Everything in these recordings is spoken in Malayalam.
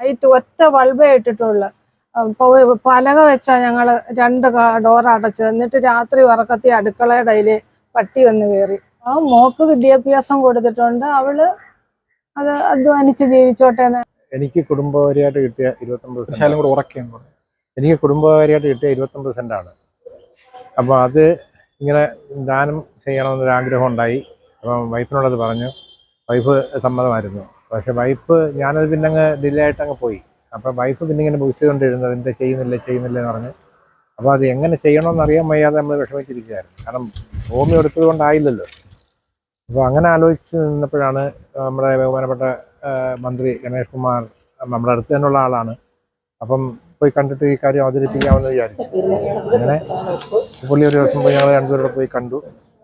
ലൈറ്റ് ഒറ്റ ബൾബേ ഇട്ടിട്ടുള്ള. പലക വെച്ചാ ഞങ്ങൾ രണ്ട് ഡോർ അടച്ച് എന്നിട്ട് രാത്രി ഉറക്കത്തി അടുക്കളയുടെ അതിൽ പട്ടി വന്ന് കയറി ആ മോക്ക് വിദ്യാഭ്യാസം കൊടുത്തിട്ടുണ്ട്. അവൾ അത് അധ്വാനിച്ച് ജീവിച്ചോട്ടെ എന്ന്. എനിക്ക് കുടുംബകാരിയായിട്ട് കിട്ടിയ ഇരുപത്തൊമ്പത് ശാലം കൂടെ ഉറക്കുകയും കൂടെ എനിക്ക് കുടുംബകാരിയായിട്ട് കിട്ടിയ ഇരുപത്തൊമ്പത് സെന്റാണ്. അപ്പോൾ അത് ഇങ്ങനെ ദാനം ചെയ്യണമെന്നൊരു ആഗ്രഹം ഉണ്ടായി. അപ്പം വൈഫിനോടത് പറഞ്ഞു. വൈഫ് സമ്മതമായിരുന്നു. പക്ഷെ വൈഫ് ഞാനത് പിന്നെ അങ്ങ് ഡിലേ ആയിട്ട് അങ്ങ് പോയി. അപ്പം വൈഫ് പിന്നെ ഇങ്ങനെ ബുദ്ധിച്ചുകൊണ്ടിരുന്നത് എന്താ ചെയ്യുന്നില്ല ചെയ്യുന്നില്ല എന്ന് പറഞ്ഞ്. അപ്പോൾ അത് എങ്ങനെ ചെയ്യണമെന്ന് അറിയാൻ വയ്യാതെ നമ്മൾ വിഷമിച്ചിരിക്കുകയായിരുന്നു. കാരണം ഭൂമി എടുത്തത് കൊണ്ടായില്ലല്ലോ അപ്പോൾ അങ്ങനെ ആലോചിച്ച് നിന്നപ്പോഴാണ് നമ്മുടെ ബഹുമാനപ്പെട്ട മന്ത്രി ഗണേഷ് കുമാർ നമ്മുടെ അടുത്ത് തന്നെയുള്ള ആളാണ്. അപ്പം പോയി കണ്ടിട്ട് ഈ കാര്യം അവതരിപ്പിക്കാമെന്ന് വിചാരിച്ചു. അങ്ങനെ പുള്ളി ഒരു ദിവസം പോയി ഞങ്ങൾ രണ്ടുപേരോട് പോയി കണ്ടു.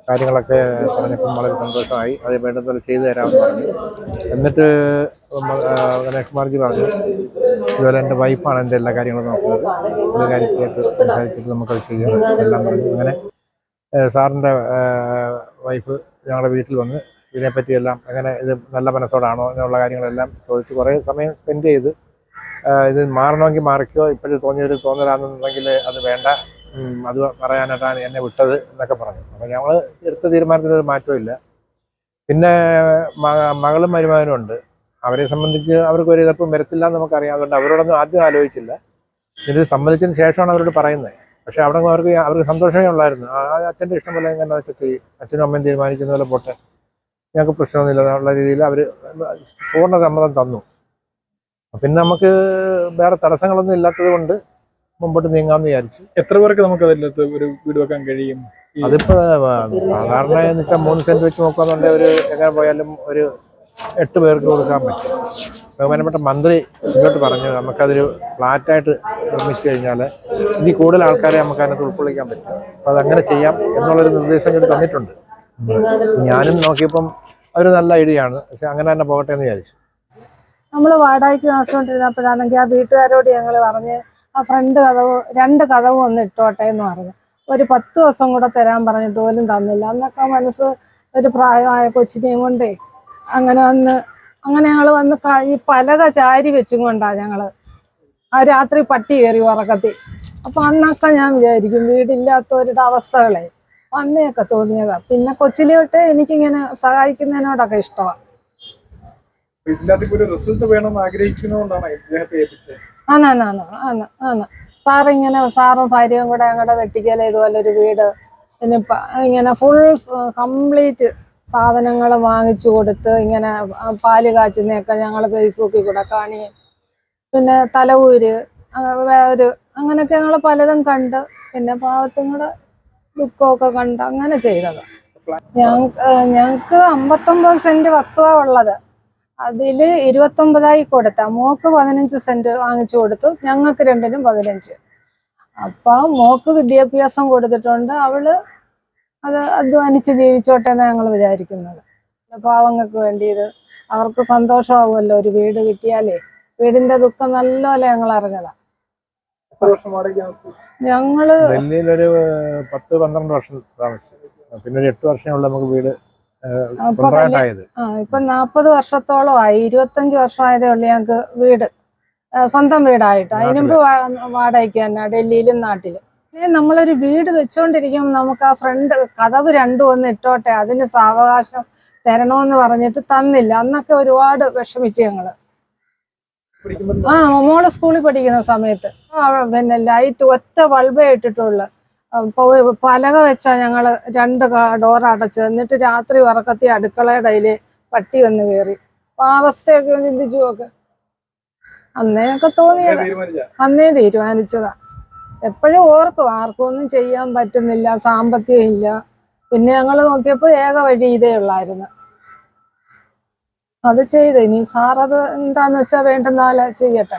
കാര്യങ്ങളൊക്കെ പറഞ്ഞപ്പം വളരെ സന്തോഷമായി. അത് വേണ്ടതുപോലെ ചെയ്തു തരാമെന്ന് പറഞ്ഞു. എന്നിട്ട് ഗണേഷ്കുമാർജി പറഞ്ഞു ഇതുപോലെ എന്റെ വൈഫാണ് എന്റെ എല്ലാ കാര്യങ്ങളും നോക്കുന്നത്. ഒരു കാര്യത്തിലായിട്ട് സംസാരിച്ചിട്ട് നമുക്കത് ചെയ്യാം. എല്ലാം പറഞ്ഞു. അങ്ങനെ സാറിന്റെ വൈഫ് ഞങ്ങളുടെ വീട്ടിൽ വന്ന് ഇതിനെപ്പറ്റിയെല്ലാം എങ്ങനെ ഇത് നല്ല മനസ്സോടാണോ അങ്ങനെയുള്ള കാര്യങ്ങളെല്ലാം ചോദിച്ച് കുറേ സമയം സ്പെൻഡ് ചെയ്ത് ഇത് മാറണമെങ്കിൽ മാറിക്കോ ഇപ്പോഴും തോന്നിയൊരു തോന്നലാണെന്നുണ്ടെങ്കിൽ അത് വേണ്ട. അത് പറയാനായിട്ടാണ് എന്നെ വിട്ടത് എന്നൊക്കെ പറഞ്ഞു. അപ്പം ഞങ്ങൾ എടുത്ത തീരുമാനത്തിനൊരു മാറ്റമില്ല പിന്നെ മകളും മരുമകനും ഉണ്ട്. അവരെ സംബന്ധിച്ച് അവർക്ക് ഒരു എതിർപ്പും വരത്തില്ല എന്ന് നമുക്കറിയാം. അതുകൊണ്ട് അവരോടൊന്നും ആദ്യം ആലോചിച്ചില്ല. ഇത് സമ്മതിച്ചതിന് ശേഷമാണ് അവരോട് പറയുന്നത്. പക്ഷെ അവിടെ നിന്ന് അവർക്ക് അവർക്ക് സന്തോഷമേ ഉള്ളായിരുന്നു. ആ അച്ഛന്റെ ഇഷ്ടം പോലെ എങ്ങനെ ചെയ്യും അച്ഛനും അമ്മയും തീരുമാനിക്കുന്ന പോലെ പോട്ടെ. ഞങ്ങൾക്ക് പ്രശ്നമൊന്നുമില്ല. എന്നുള്ള രീതിയിൽ അവർ പൂർണ സമ്മതം തന്നു. പിന്നെ നമുക്ക് വേറെ തടസ്സങ്ങളൊന്നും ഇല്ലാത്തത് കൊണ്ട് മുമ്പോട്ട് നീങ്ങാമെന്ന് വിചാരിച്ചു. എത്ര പേർക്ക് നമുക്ക് അതിനകത്ത് ഒരു വീട് വെക്കാൻ കഴിയും? അതിപ്പോ സാധാരണ എന്ന് വെച്ചാൽ മൂന്ന് സെന്റ് വെച്ച് നോക്കുകയാണെന്നുണ്ടെങ്കിൽ ഒരു എങ്ങനെ പോയാലും ഒരു എട്ട് പേർക്ക് കൊടുക്കാൻ പറ്റും. ബഹുമാനപ്പെട്ട മന്ത്രി ഇങ്ങോട്ട് പറഞ്ഞു നമുക്കതൊരു ഫ്ലാറ്റായിട്ട് നിർമ്മിച്ചു കഴിഞ്ഞാൽ ഇനി കൂടുതൽ ആൾക്കാരെ നമുക്ക് അതിനകത്ത് ഉൾക്കൊള്ളിക്കാൻ പറ്റും. അപ്പോൾ അതങ്ങനെ ചെയ്യാം എന്നുള്ളൊരു നിർദ്ദേശം കൂടി തന്നിട്ടുണ്ട്. ഞാനും നോക്കിയപ്പം ഒരു നല്ല ഐഡിയ ആണ്. പക്ഷെ അങ്ങനെ തന്നെ പോകട്ടെ എന്ന് വിചാരിച്ചു. നമ്മൾ വാടകയ്ക്ക് താമസിച്ചുകൊണ്ടിരുന്നപ്പോഴാണെങ്കിൽ ആ വീട്ടുകാരോട് ഞങ്ങൾ പറഞ്ഞ് ആ ഫ്രണ്ട് കഥവ് രണ്ട് കഥവും ഒന്ന് ഇട്ടോട്ടെ എന്ന് പറഞ്ഞു. ഒരു പത്ത് ദിവസം കൂടെ തരാൻ പറഞ്ഞിട്ട് പോലും തന്നില്ല. അന്നൊക്കെ മനസ്സ് ഒരു പ്രായമായ കൊച്ചിനെയും കൊണ്ടേ അങ്ങനെ വന്ന് അങ്ങനെ ഞങ്ങൾ വന്ന് ഈ പലക ചാരി വെച്ചും കൊണ്ടാ ഞങ്ങൾ ആ രാത്രി പട്ടി കയറി ഉറക്കത്തി അപ്പം അന്നൊക്കെ ഞാൻ വിചാരിക്കും വീടില്ലാത്തവരുടെ അവസ്ഥകളെ. അന്നേയൊക്കെ തോന്നിയതാ. പിന്നെ കൊച്ചിലോട്ട് എനിക്കിങ്ങനെ സഹായിക്കുന്നതിനോടൊക്കെ ഇഷ്ടമാണ് ഇതിനകത്ത് റിസൾട്ട് ഇദ്ദേഹത്തെ ആന്നാന്നാന്ന് ആന്ന് സാറിങ്ങനെ സാറും ഭാര്യയും കൂടെ അങ്ങോട്ട് വെട്ടിക്കല ഇതുപോലെ ഒരു വീട്. പിന്നെ ഇങ്ങനെ ഫുൾ കംപ്ലീറ്റ് സാധനങ്ങൾ വാങ്ങിച്ചു കൊടുത്ത് ഇങ്ങനെ പാൽ കാച്ചുന്നതൊക്കെ ഞങ്ങൾ ഫേസ്ബുക്കിൽ കൂടെ കാണിയും പിന്നെ തലവൂര് ഒരു അങ്ങനെയൊക്കെ ഞങ്ങൾ പലതും കണ്ട്. പിന്നെ പാവത്തുങ്ങളുടെ ദുഃഖമൊക്കെ കണ്ട് അങ്ങനെ ചെയ്തത്. ഞങ്ങൾക്ക് അമ്പത്തൊമ്പത് സെന്റ് വസ്തുവാ ഉള്ളത്. അതിൽ ഇരുപത്തൊമ്പതായി കൊടുത്ത. മോക്ക് പതിനഞ്ച് സെന്റ് വാങ്ങിച്ചു കൊടുത്തു. ഞങ്ങൾക്ക് രണ്ടിനും പതിനഞ്ച്. അപ്പൊ മോക്ക് വിദ്യാഭ്യാസം കൊടുത്തിട്ടുണ്ട്. അവൾ അത് അധ്വാനിച്ച് ജീവിച്ചോട്ടെ എന്നാണ് ഞങ്ങൾ വിചാരിക്കുന്നത്. പാവങ്ങൾക്ക് വേണ്ടി ഇത് അവർക്ക് സന്തോഷമാകുമല്ലോ ഒരു വീട് കിട്ടിയാലേ വീടിന്റെ ദുഃഖം നല്ലപോലെ ഞങ്ങൾ അറിഞ്ഞതാ. എത്ര വർഷം വാടക താമസിച്ചു? ഞങ്ങൾ ഡൽഹിയിലൊരു പത്ത് പന്ത്രണ്ട് വർഷം താമസിച്ചു. പിന്നെ ഒരു എട്ട് വർഷം നമുക്ക് വീട് സ്വന്തമായിട്ടായത് ഇപ്പൊ നാപ്പത് വർഷത്തോളമായി ഇരുപത്തഞ്ച് വർഷമായതേ ഉള്ളൂ ഞങ്ങൾക്ക് വീട്. സ്വന്തം വീടായിട്ട്. അതിനുമ്പ് വാടകയ്ക്ക് തന്നെ ഡൽഹിയിലും നാട്ടിലും. നമ്മളൊരു വീട് വെച്ചോണ്ടിരിക്കുമ്പോൾ നമുക്ക് ആ ഫ്രണ്ട് കഥവ് രണ്ടും ഒന്ന് ഇട്ടോട്ടെ അതിന് സാവകാശം തരണമെന്ന് പറഞ്ഞിട്ട് തന്നില്ല. അന്നൊക്കെ ഒരുപാട് വിഷമിച്ചു ഞങ്ങൾ. ആ മോൾ സ്കൂളിൽ പഠിക്കുന്ന സമയത്ത്. പിന്നെ ലൈറ്റ് ഒറ്റ ബൾബേ ഇട്ടിട്ടുള്ളു. പലക വെച്ചാ ഞങ്ങൾ രണ്ട് ഡോർ അടച്ച് എന്നിട്ട് രാത്രി ഉറക്കത്തി അടുക്കളയുടെ അതിൽ പട്ടി വന്ന് കയറി അപ്പൊ ആ അവസ്ഥയൊക്കെ ചിന്തിച്ചു നോക്ക്. അന്നേയൊക്കെ തോന്നിയത്. അന്നേ തീരുമാനിച്ചതാ. എപ്പോഴും ഓർക്കും ആർക്കും ഒന്നും ചെയ്യാൻ പറ്റുന്നില്ല സാമ്പത്തികം ഇല്ല. പിന്നെ ഞങ്ങൾ നോക്കിയപ്പോൾ ഏക വഴി ഇതേ ഉള്ളായിരുന്നു. അത് ചെയ്ത്. ഇനി സാർ അത് എന്താന്ന് വെച്ചാൽ വേണ്ടുന്ന പോലെ ചെയ്യട്ടെ.